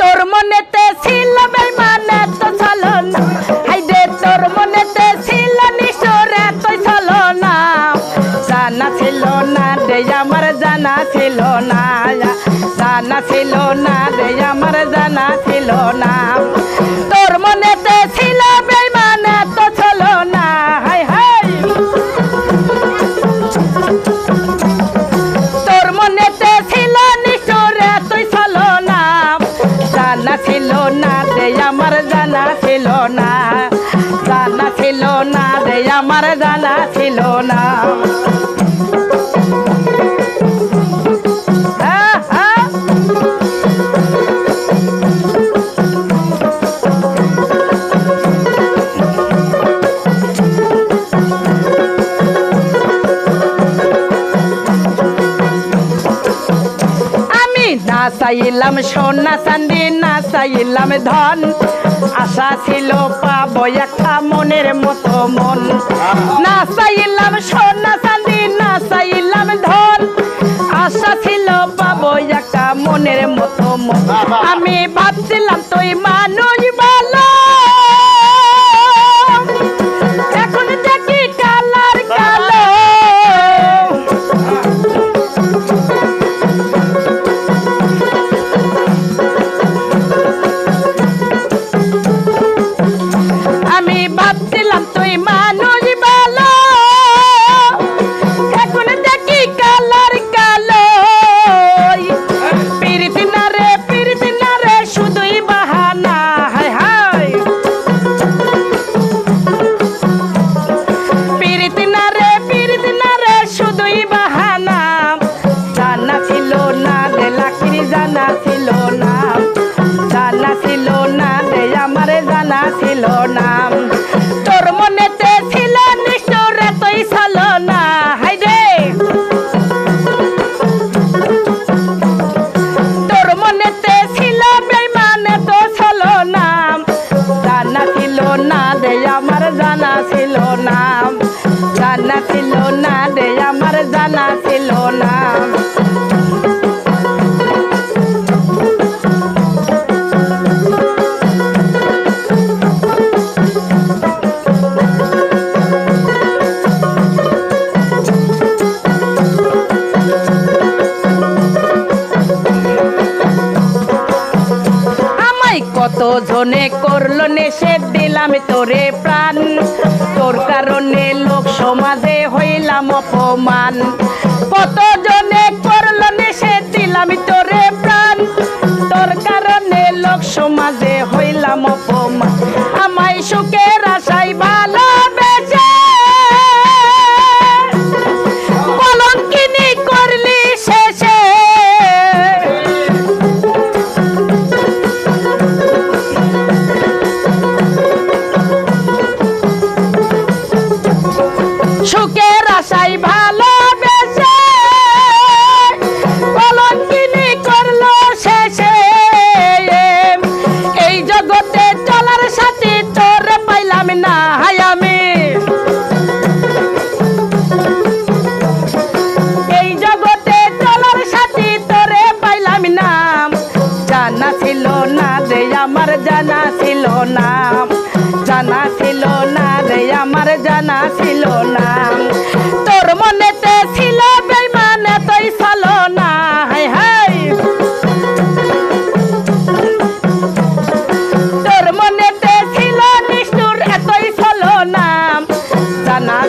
তোর মনেতে ছিল বেমান এত ছলো না হাই রে তোর মনেতে ছিল নিষ্ঠুর এত ছলো না জানা ছিল না রে, আমার জানা ছিল না। জানা ছিল না ছিল না। চাইলাম সোনা চান্দি না চাইলাম ধন। আশা ছিল পাবো একটা মনের মতো মন। না চাইলাম সোনা চান্দি না চাইলাম ধন। আশা ছিল পাবো একটা মনের মতো মন। আমি ভাবছিলাম তুই মানুষ জানা ছিল না, জানা ছিল না রে আমার জানা ছিল তোর মনেতে ছিল নিষ্ঠুর তুই চলো না হাই রে। তোর মনেতে ছিল বেইমানে তো চলো না জানা ছিল না রে আমার জানা ছিল না, জানা ছিল না রে আমার জানা ছিল কত জনে করল নেশে দিলাম তোরে প্রাণ। তোর কারণে লোক সমাজে হইলাম অপমান। কতজনে করল নেশে দিলাম তোরে প্রাণ। তোর কারণে লোক সমাজে হইলাম অপমান। আমায় সুখের আশাই ভালোবেসে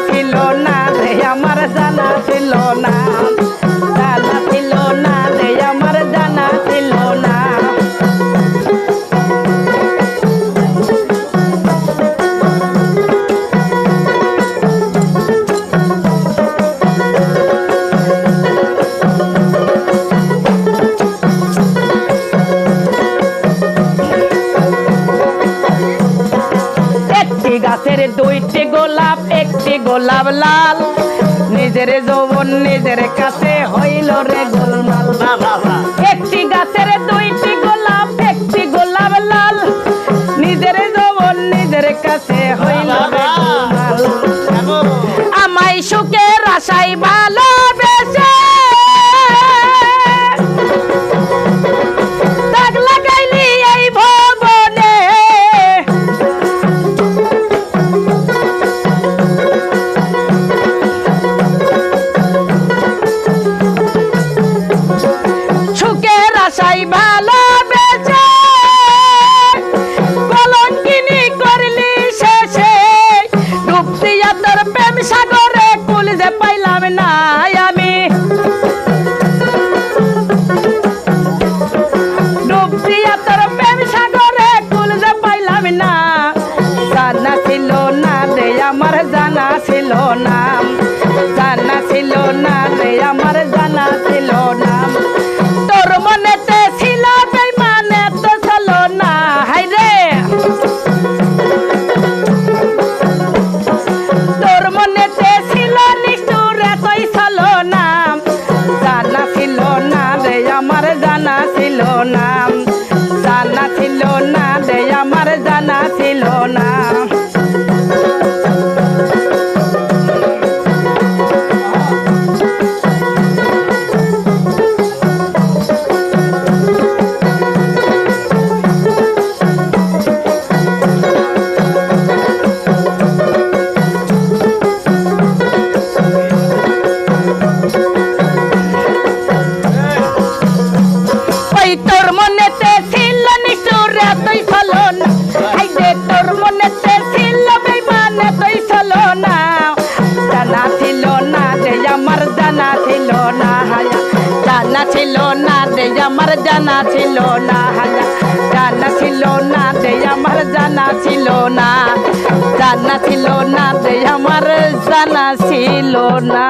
ছিল না রে, আমার জানা ছিল না। জানা ছিল না রে, আমার জানা ছিল না। দুইটি গোলাপ নিজের যৌবন নিজের কাছে হইল রে গোলমাল। একটি চাই আমি। ডুব দিয়া তোর প্রেম সাগরে কুল যে পাইলাম না। জানা ছিল না রে, আমার জানা ছিল না। তোর মনেতে ছিল নিটুরা তুই চলো না হাই রে তোর মনেতে ছিল বেমানে তুই চলো না জানা ছিল না রে আমার, জানা ছিল না, হায়া। জানা ছিল না রে আমার, জানা ছিল না, হায়া। জানা ছিল না রে আমার, জানা ছিল না।